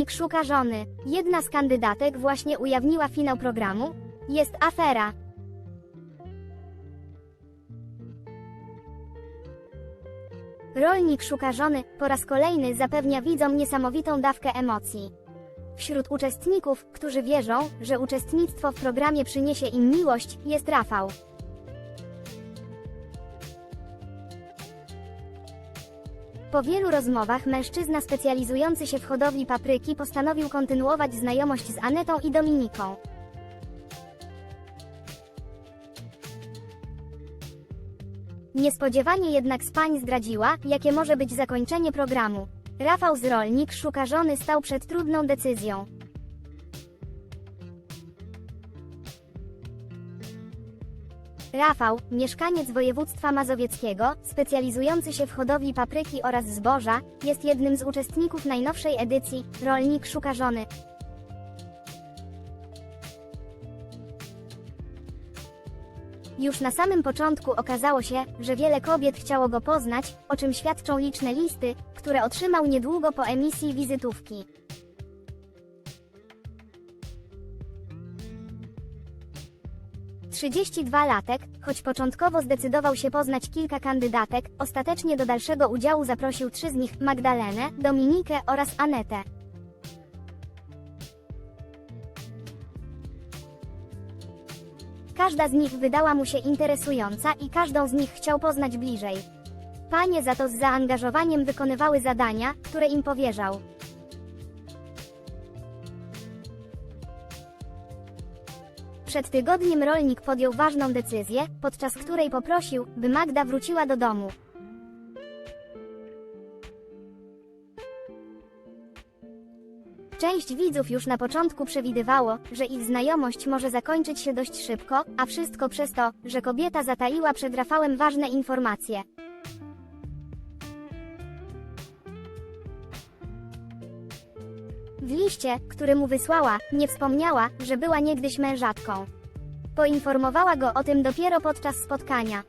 Rolnik szuka żony. Jedna z kandydatek właśnie ujawniła finał programu. Jest afera. Rolnik szuka żony po raz kolejny zapewnia widzom niesamowitą dawkę emocji. Wśród uczestników, którzy wierzą, że uczestnictwo w programie przyniesie im miłość, jest Rafał. Po wielu rozmowach mężczyzna specjalizujący się w hodowli papryki postanowił kontynuować znajomość z Anetą i Dominiką. Niespodziewanie jednak z pań zdradziła, jakie może być zakończenie programu. Rafał z Rolnik szuka żony stał przed trudną decyzją. Rafał, mieszkaniec województwa mazowieckiego, specjalizujący się w hodowli papryki oraz zboża, jest jednym z uczestników najnowszej edycji Rolnik szuka żony. Już na samym początku okazało się, że wiele kobiet chciało go poznać, o czym świadczą liczne listy, które otrzymał niedługo po emisji wizytówki. Trzydzieści dwa latek, choć początkowo zdecydował się poznać kilka kandydatek, ostatecznie do dalszego udziału zaprosił trzy z nich Magdalenę, Dominikę oraz Anetę. Każda z nich wydała mu się interesująca i każdą z nich chciał poznać bliżej. Panie za to z zaangażowaniem wykonywały zadania, które im powierzał. Przed tygodniem rolnik podjął ważną decyzję, podczas której poprosił, by Magda wróciła do domu. Część widzów już na początku przewidywało, że ich znajomość może zakończyć się dość szybko, a wszystko przez to, że kobieta zataiła przed Rafałem ważne informacje. W liście, który mu wysłała, nie wspomniała, że była niegdyś mężatką. Poinformowała go o tym dopiero podczas spotkania.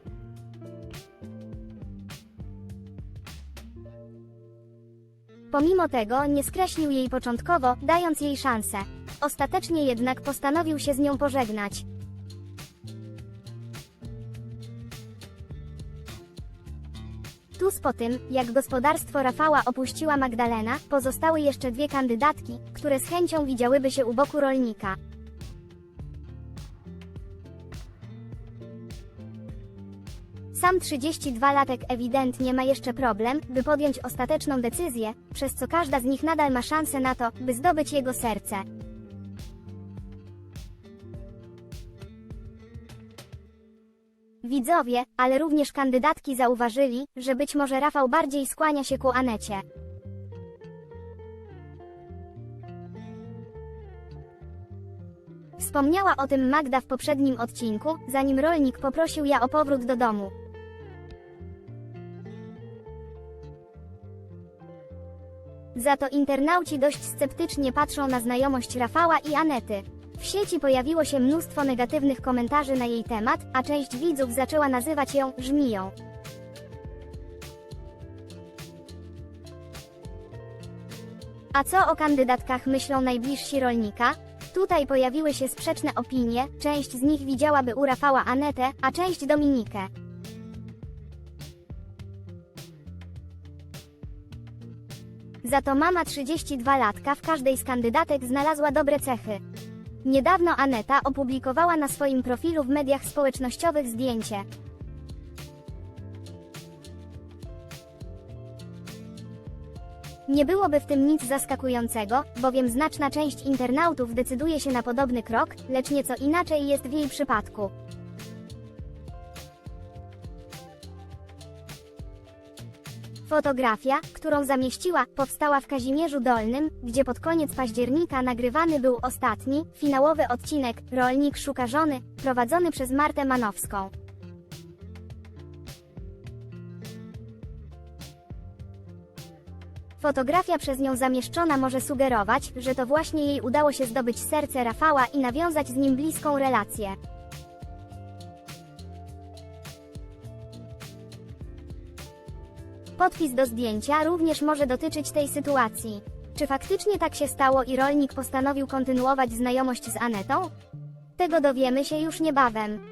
Pomimo tego nie skreślił jej początkowo, dając jej szansę. Ostatecznie jednak postanowił się z nią pożegnać. Tuż po tym, jak gospodarstwo Rafała opuściła Magdalena, pozostały jeszcze dwie kandydatki, które z chęcią widziałyby się u boku rolnika. Sam 32-latek ewidentnie ma jeszcze problem, by podjąć ostateczną decyzję, przez co każda z nich nadal ma szansę na to, by zdobyć jego serce. Widzowie, ale również kandydatki zauważyli, że być może Rafał bardziej skłania się ku Anecie. Wspomniała o tym Magda w poprzednim odcinku, zanim rolnik poprosił ja o powrót do domu. Za to internauci dość sceptycznie patrzą na znajomość Rafała i Anety. W sieci pojawiło się mnóstwo negatywnych komentarzy na jej temat, a część widzów zaczęła nazywać ją żmiją. A co o kandydatkach myślą najbliżsi rolnika? Tutaj pojawiły się sprzeczne opinie, część z nich widziałaby u Rafała Anetę, a część Dominikę. Za to mama 32-latka w każdej z kandydatek znalazła dobre cechy. Niedawno Aneta opublikowała na swoim profilu w mediach społecznościowych zdjęcie. Nie byłoby w tym nic zaskakującego, bowiem znaczna część internautów decyduje się na podobny krok, lecz nieco inaczej jest w jej przypadku. Fotografia, którą zamieściła, powstała w Kazimierzu Dolnym, gdzie pod koniec października nagrywany był ostatni, finałowy odcinek Rolnik szuka żony, prowadzony przez Martę Manowską. Fotografia przez nią zamieszczona może sugerować, że to właśnie jej udało się zdobyć serce Rafała i nawiązać z nim bliską relację. Podpis do zdjęcia również może dotyczyć tej sytuacji. Czy faktycznie tak się stało i rolnik postanowił kontynuować znajomość z Anetą? Tego dowiemy się już niebawem.